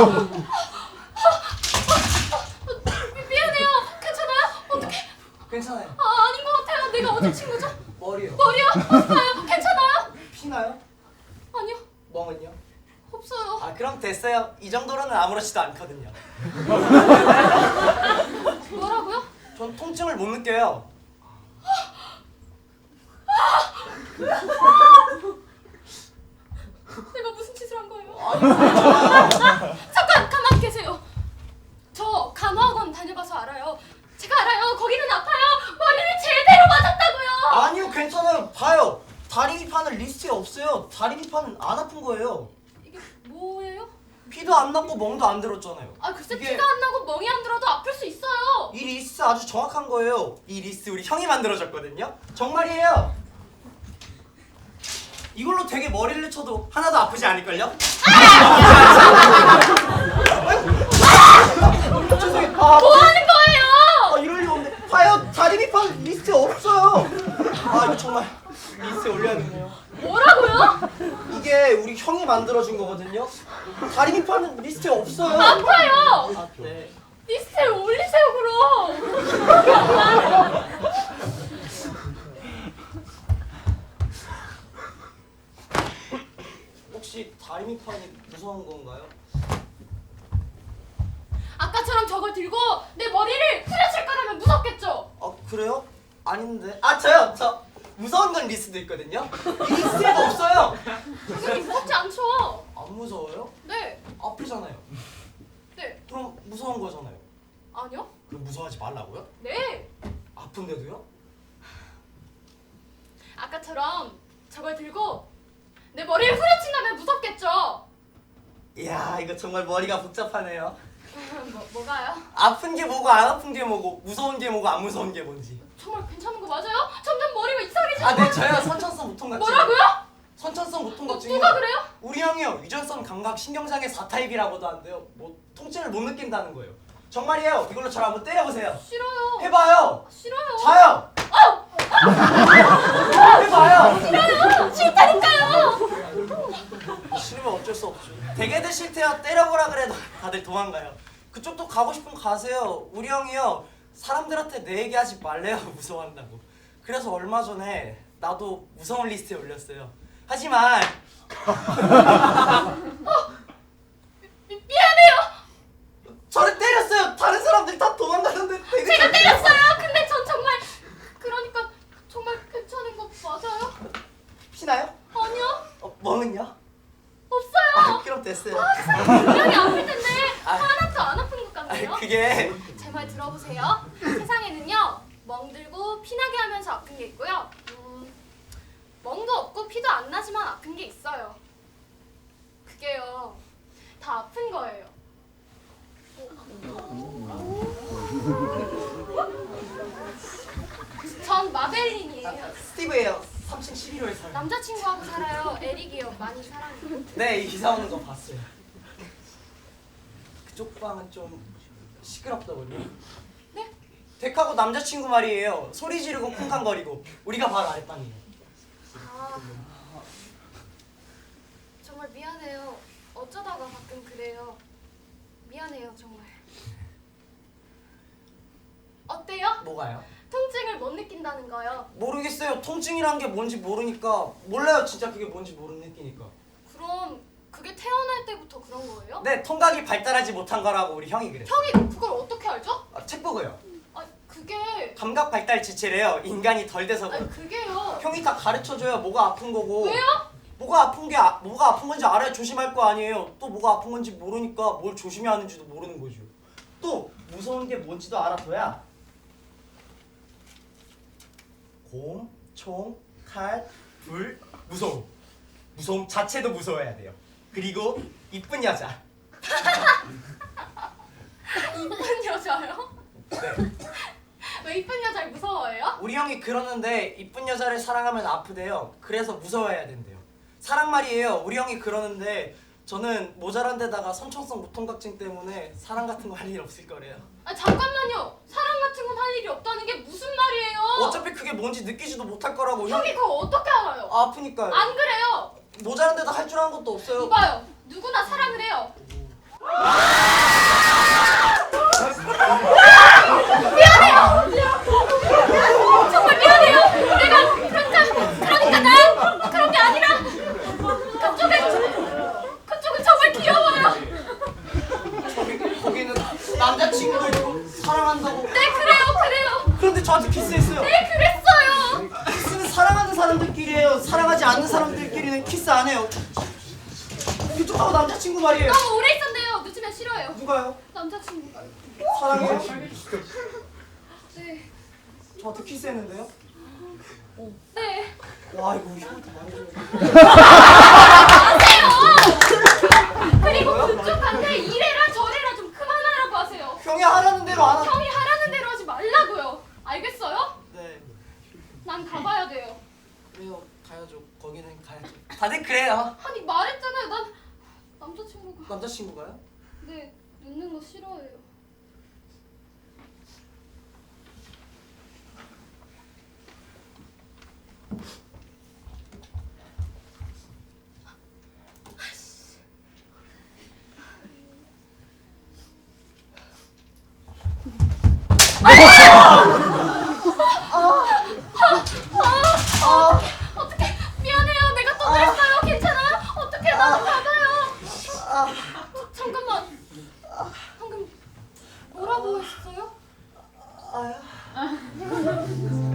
미, 미안해요. 괜찮아요? 어떻게? 괜찮아요. 아 아닌 것 같아요. 내가 어제 친 거죠? 머리요. 머리요? 아파요. 괜찮아요? 피나요? 아니요. 멍은요? 없어요. 아 그럼 됐어요. 이 정도로는 아무렇지도 않거든요. 뭐라고요? 전 통증을 못 느껴요. 내가 무슨 짓을 한 거예요? 아니 괜찮아요. 잠깐 가만 계세요. 저 간호학원 다녀봐서 알아요. 제가 알아요. 거기는 아파요. 머리를 제대로 맞았다고요. 아니요 괜찮아요. 봐요. 다리 밑판은 리스트에 없어요. 다리 밑판은 안 아픈 거예요. 이게 뭐예요? 피도 안 났고 멍도 안 들었잖아요. 아 글쎄 이게- 피가 안 나고 멍이 안 들어도 아플 수 있어요. 이 리스트 아주 정확한 거예요. 이 리스트 우리 형이 만들어줬거든요. 정말이에요. 이걸로 되게 머리를 쳐도 하나도 아프지 않을걸요? 죄송해요. 아, 뭐 하는 거예요? 아 이럴 리 없는데 봐요 다리 밑판 리스트에 없어요. 아 이거 정말 리스트에 올려야 되네요. 이게 우리 형이 만들어준 거거든요. 다리 밑판은 리스트에 없어요. 아파요. 아, 네. 리스트에 올리세요 그럼. 혹시 다리 밑판이 무서운 건가요? 아까처럼 저걸 들고 내 머리를 후려칠 거라면 무섭겠죠? 아 그래요? 아닌데. 아 저요. 저 무서운 건 리스트도 있거든요. 이 리스트에도 없어요. 당연히 무섭지 않죠. 안 무서워요? 네, 아프잖아요. 네, 그럼 무서운 거잖아요. 아니요, 그럼 무서워하지 말라고요? 네. 아픈데도요? 아까처럼 저걸 들고 내 머리를 후려친다면 무섭겠죠? 이야 이거 정말 머리가 복잡하네요. 뭐, 뭐가요? 아픈 게 뭐고 안 아픈 게 뭐고 무서운 게 뭐고 안 무서운 게 뭔지. 정말 괜찮은 거 맞아요? 점 아 네 저요 선천성 무통각증. 뭐라고요? 선천성 무통각증이 누가 그래요? 우리 형이요 유전성 감각 신경장애 4타입이라고도 한대요. 뭐 통증을 못 느낀다는 거예요. 정말이에요. 이걸로 저를 한번 때려보세요. 싫어요. 해봐요. 싫어요. 자요. 해봐요. 싫다니까요. 싫으면 어쩔 수 없죠. 되게들 싫대요. 때려보라 그래도 다들 도망가요. 그쪽도 가고 싶으면 가세요. 우리 형이요. 사람들한테 내 얘기하지 말래요. 무서워한다고. 그래서 얼마 전에 나도 무서운 리스트에 올렸어요. 하지만 미, 미안해요. 저를 때렸어요. 다른 사람들 다 도망가는데 되게 제가 때렸어요. 근데 전 정말 그러니까 정말 괜찮은 거 맞아요? 피나요? 아니요. 어? 아, 없어요. 그럼 됐어요. 분명히 아플 텐데 아. 하나도 안 아픈 것 아니, 같네요. 그게 제 말 들어보세요. 세상에는요 멍들고 피나게 하면서 아픈 게 있고요. 음, 멍도 없고 피도 안 나지만 아픈 게 있어요. 그게요 다 아픈 거예요. 전 마벨린이에요. 스티브예요. 3층 11호에 살아요. 남자친구하고 살아요. 에릭이요. 많이 사랑해요. 네, 이사 오는 거 봤어요. 그쪽 방은 좀 시끄럽더군요. 네? 덱하고 남자친구 말이에요. 소리 지르고 쿵쾅거리고 우리가 바로 아랫방이에요. 아, 정말 미안해요. 어쩌다가 가끔 그래요. 미안해요, 정말. 어때요? 뭐가요? 통증을 못 느낀다는 거요. 모르겠어요. 통증이란 게 뭔지 모르니까 몰라요. 진짜 그게 뭔지 모르는 느끼니까. 그럼 그게 태어날 때부터 그런 거예요? 네, 통각이 발달하지 못한 거라고 우리 형이 그래. 형이 그걸 어떻게 알죠? 아, 책 보고요. 감각 발달 지체래요. 인간이 덜 돼서 그래. 아니 그게요. 형이 다 가르쳐줘요. 뭐가 아픈 거고. 왜요? 뭐가 아픈 게 아, 뭐가 아픈 건지 알아야 조심할 거 아니에요. 또 뭐가 아픈 건지 모르니까 뭘 조심해야 하는지도 모르는 거죠. 또 무서운 게 뭔지도 알아둬야 곰, 총, 칼, 불, 무서움. 무서움 자체도 무서워야 돼요. 그리고 이쁜 여자. 이쁜 여자요? 네. 왜 이쁜 여자를 무서워해요? 우리 형이 그러는데 이쁜 여자를 사랑하면 아프대요. 그래서 무서워해야 된대요. 사랑 말이에요. 우리 형이 그러는데 저는 모자란 데다가 선천성 무통각증 때문에 사랑 같은 거 할 일 없을 거래요. 아 잠깐만요. 사랑 같은 건 할 일이 없다는 게 무슨 말이에요? 어차피 그게 뭔지 느끼지도 못할 거라고 형 형이 그거 어떻게 알아요? 아프니까요. 안 그래요. 모자란 데다 할 줄 아는 것도 없어요. 이봐요. 누구나 사랑을 해요. 정말 미안해요. 내가 그러니까 그러니까 난 그런 게 아니라 그쪽은 그쪽은 정말 귀여워요. 저기 거기는 남자친구도 있고 사랑한다고. 네 그래요 그래요. 그런데 저한테 키스했어요. 네 그랬어요. 키스는 사랑하는 사람들끼리예요. 사랑하지 않는 키스 안 해요. 그쪽하고 남자친구 말이에요. 너무 오래 있었네요. 늦으면 싫어요. 누가요? 남자친구가. 사랑해요? 네. 저한테 키스했는데요? 네. 와 이거 형한테 말해줘야 하세요. 그리고 그쪽한테 이래라 저래라 좀 그만하라고 하세요. 형이 하라는 대로 안 하. 형이 하라는 대로 하지 말라고요. 알겠어요? 네. 난 가봐야 돼요. 그래요. 가야죠. 거기는 가야죠. 다들 그래요. 아니 말했잖아요. 난 남자친구가 남자친구가요? 네 늦는 거 싫어해요. 하고 있어요? 아요. 아.